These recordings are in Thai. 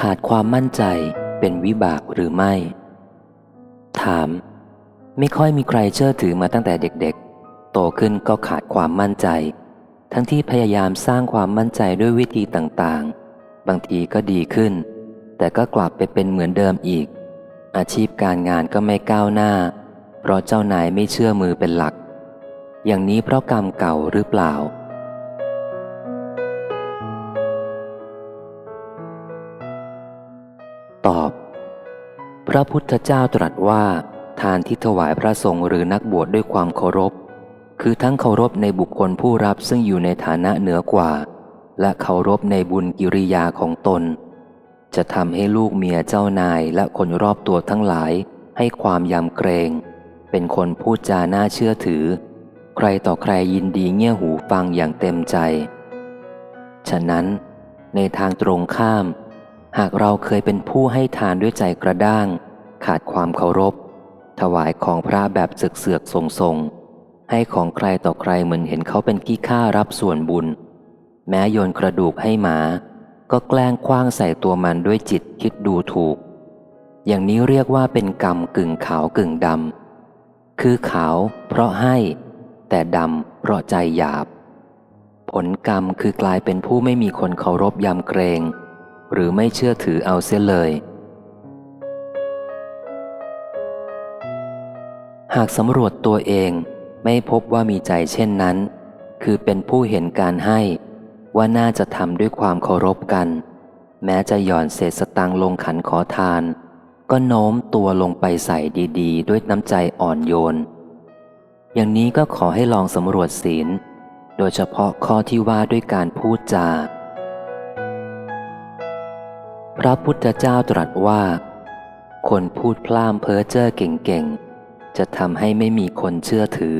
ขาดความมั่นใจเป็นวิบากหรือไม่ ถาม ไม่ค่อยมีใครเชื่อถือมาตั้งแต่เด็กๆ โตขึ้นก็ขาดความมั่นใจ ทั้งที่พยายามสร้างความมั่นใจด้วยวิธีต่างๆ บางทีก็ดีขึ้น แต่ก็กลับไปเป็นเหมือนเดิมอีก อาชีพการงานก็ไม่ก้าวหน้า เพราะเจ้านายไม่เชื่อมือเป็นหลัก อย่างนี้เพราะกรรมเก่าหรือเปล่า พระพุทธเจ้าตรัสว่าทานที่ถวายพระสงฆ์หรือนักบวชดด้วยความเคารพ คือทั้งเคารพในบุคคลผู้รับซึ่งอยู่ในฐานะเหนือกว่า และเคารพในบุญกิริยาของตน จะทำให้ลูกเมียเจ้านายและคนรอบตัวทั้งหลาย ให้ความยำเกรง เป็นคนพูดจาน่าเชื่อถือ ใครต่อใครยินดีเงี่ยหูฟังอย่างเต็มใจ ฉะนั้น ในทางตรงข้าม หากเราเคยเป็นผู้ให้ทานด้วยใจกระด้าง ขาดความเคารพ ถวายของพระแบบเสือกเสือกทรงทรงๆให้ของใครต่อใครเหมือนเห็นเขาเป็นขี้ข้ารับส่วนบุญ แม้โยนกระดูกให้หมา ก็แกล้งคว้างใส่ตัวมันด้วยจิตคิดดูถูก อย่างนี้เรียกว่าเป็นกรรมกึ่งขาวกึ่งดำคือขาวเพราะให้ แต่ดำเพราะใจหยาบ ผลกรรมคือกลายเป็นผู้ไม่มีคนเคารพยำเกรง หรือไม่เชื่อถือเอาเสียเลย หากสำรวจตัวเองไม่พบว่ามีใจเช่นนั้น คือเป็นผู้เห็นการให้ว่าน่าจะทำด้วยความเคารพกัน แม้จะหย่อนเศษสตังลงขันขอทาน ก็โน้มตัวลงไปใส่ดีๆ ด้วยน้ำใจอ่อนโยน อย่างนี้ก็ขอให้ลองสำรวจศีล โดยเฉพาะข้อที่ว่าด้วยการพูดจา พระพุทธเจ้าตรัสว่า คนพูดพล่ามเพ้อเจ้อเก่งๆ จะทำให้ไม่มีคนเชื่อถือ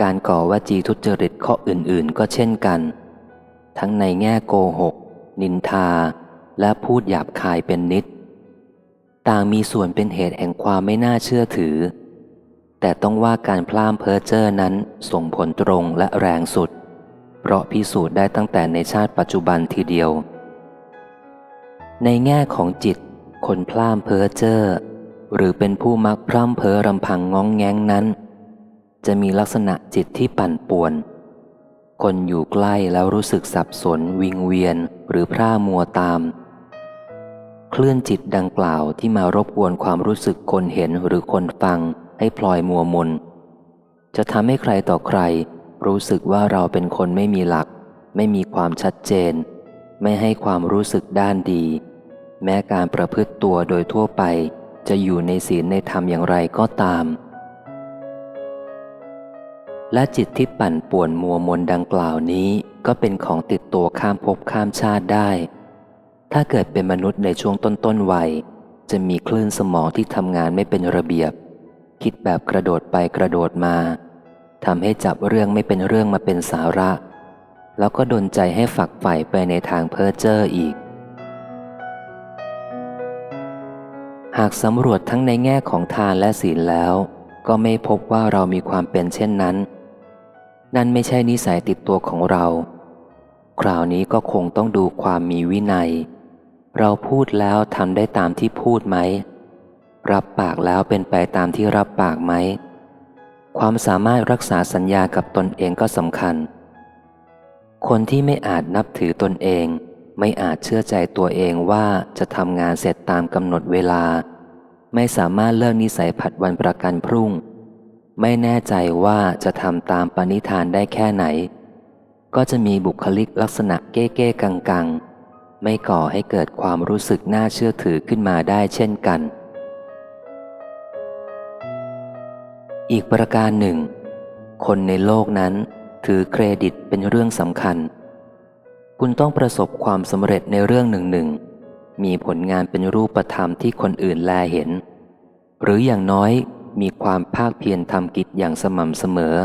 การก่อวจีทุจริตข้ออื่นๆ ก็เช่นกัน ทั้งในแง่โกหก นินทา และพูดหยาบคายเป็นนิด ต่างมีส่วนเป็นเหตุแห่งความไม่น่าเชื่อถือ แต่ต้องว่าการพล่ามเพ้อเจ้อนั้นส่งผลตรงและแรงสุด เพราะพิสูจน์ได้ตั้งแต่ในชาติปัจจุบันทีเดียว ในแง่ของจิต คนพล่ามเพ้อเจ้อหรือเป็นผู้มักพร่ำเพ้อรำพังง้องแง้งนั้น จะมีลักษณะจิตที่ปั่นป่วน คนอยู่ใกล้แล้วรู้สึกสับสน วิงเวียนหรือพร่ามัวตาม เคลื่อนจิตดังกล่าวที่มารบกวนความรู้สึกคนเห็นหรือคนฟังให้พลอยมัวมน จะทำให้ใครต่อใคร รู้สึกว่าเราเป็นคนไม่มีหลัก ไม่มีความชัดเจน ไม่ให้ความรู้สึกด้านดี แม้การประพฤติตัวโดยทั่วไป จะอยู่ในศีลในธรรมอย่างไรก็ตาม และจิตที่ปั่นป่วนมัวมนดังกล่าวนี้ ก็เป็นของติดตัวข้ามภพข้ามชาติได้ ถ้าเกิดเป็นมนุษย์ในช่วงต้นๆวัย จะมีคลื่นสมองที่ทำงานไม่เป็นระเบียบ คิดแบบกระโดดไปกระโดดมาทำให้จับเรื่องไม่เป็นเรื่องมาเป็นสาระ แล้วก็ดนใจให้ฝักใฝ่ไปในทางเพ้อเจ้ออีก หากสำรวจทั้งในแง่ของทานและศีลแล้ว ก็ไม่พบว่าเรามีความเป็นเช่นนั้น นั่นไม่ใช่นิสัยติดตัวของเรา คราวนี้ก็คงต้องดูความมีวินัย เราพูดแล้วทำได้ตามที่พูดไหม รับปากแล้วเป็นไปตามที่รับปากไหม ความสามารถรักษาสัญญากับตนเองก็สำคัญ คนที่ไม่อาจนับถือตนเอง ไม่อาจเชื่อใจตัวเองว่าจะทำงานเสร็จตามกำหนดเวลา ไม่สามารถเลิกนิสัยผัดวันประกันพรุ่ง ไม่แน่ใจว่าจะทำตามปณิธานได้แค่ไหน ก็จะมีบุคลิกลักษณะเก้เก้กังกังๆไม่ก่อให้เกิดความรู้สึกน่าเชื่อถือขึ้นมาได้เช่นกัน อีกประการหนึ่ง คนในโลกนั้น ถือเครดิตเป็นเรื่องสำคัญ คุณต้องประสบความสำเร็จในเรื่องหนึ่งหนึ่งมีผลงานเป็นรูปธรรมที่คนอื่นแลเห็น หรืออย่างน้อยมีความภาคเพียรทำกิจอย่างสม่ำเสมอ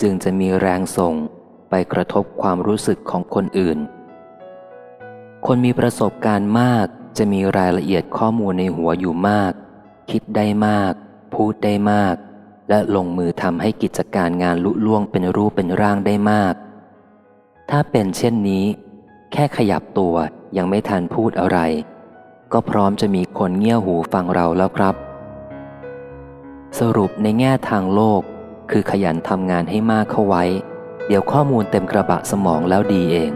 จึงจะมีแรงส่งไปกระทบความรู้สึกของคนอื่น คนมีประสบการณ์มากจะมีรายละเอียดข้อมูลในหัวอยู่มาก คิดได้มาก พูดได้มาก และลงมือทำให้กิจการงานลุล่วงเป็นรูปเป็นร่างได้มาก ถ้าเป็นเช่นนี้ แค่ขยับตัวยังไม่ทันพูดอะไร ก็พร้อมจะมีคนเงี่ยหูฟังเราแล้วครับ สรุปในแง่ทางโลก คือขยันทำงานให้มากเข้าไว้ เดี๋ยวข้อมูลเต็มกระบะสมองแล้วดีเอง